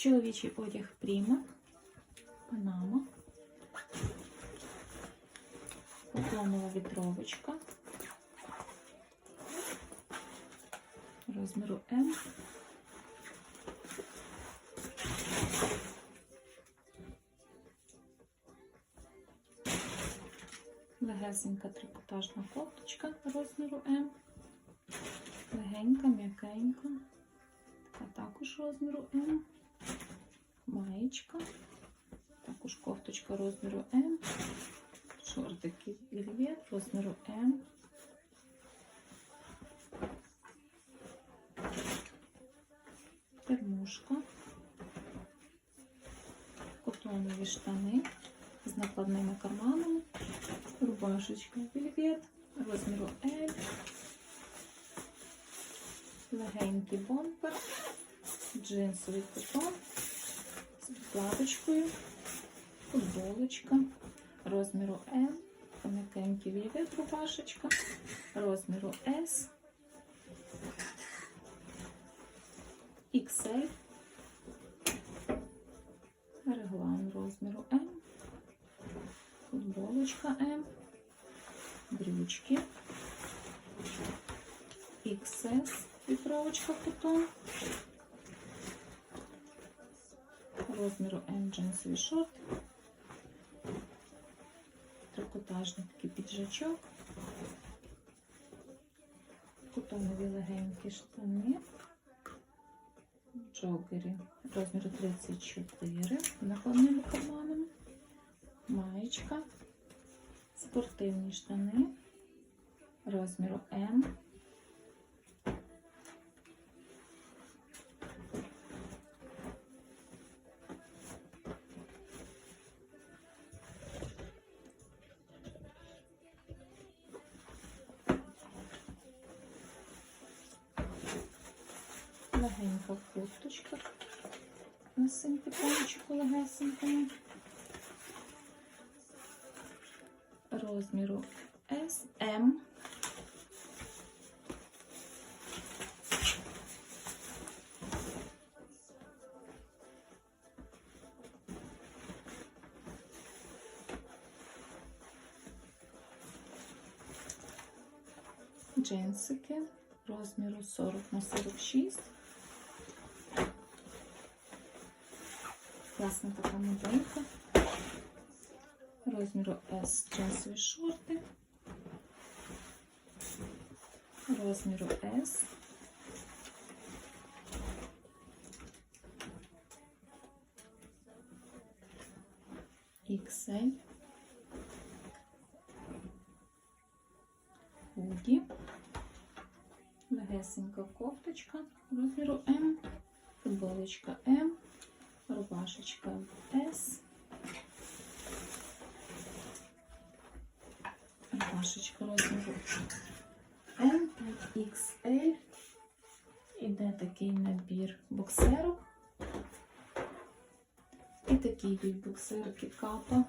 Чоловічий одяг Пріма, Панама, Поклонова вітровочка розміру М. Легесенька трикотажна кофточка розміру М. Легенька, м'якенька. Така також розміру М. Маєчка. Також кофточка розміру М. Шортики вільвет розміру М. Термушка. Котонові штани з накладними карманами. Рубашечка вільвет розміру L. Легенький бомбер, джинсовий кутон з підкладочкою, футболочка розміру М, тоненький вільвет рубашечка розміру S, XL, реглан розміру М, футболочка М, брючки, XS, вітровочка кутон, розміру М джинсовий шорт, трикотажний такий піджачок, кутонові легенькі штани, джогери розміру 34, накладними карманами, маєчка, спортивні штани. Розміру М. Легенька курточка на симпатичку легесенькому. Розміру S, M. Джинсики розміру 40 на 46. Класна така моделька. Розміру S джинсові шорти. Розміру S. XL. Худі. Легесенька кофточка розміру М, футболочка М, рубашечка С, рубашечка розміру М, 5XL. Іде такий набір боксерок. І такий боксерки капа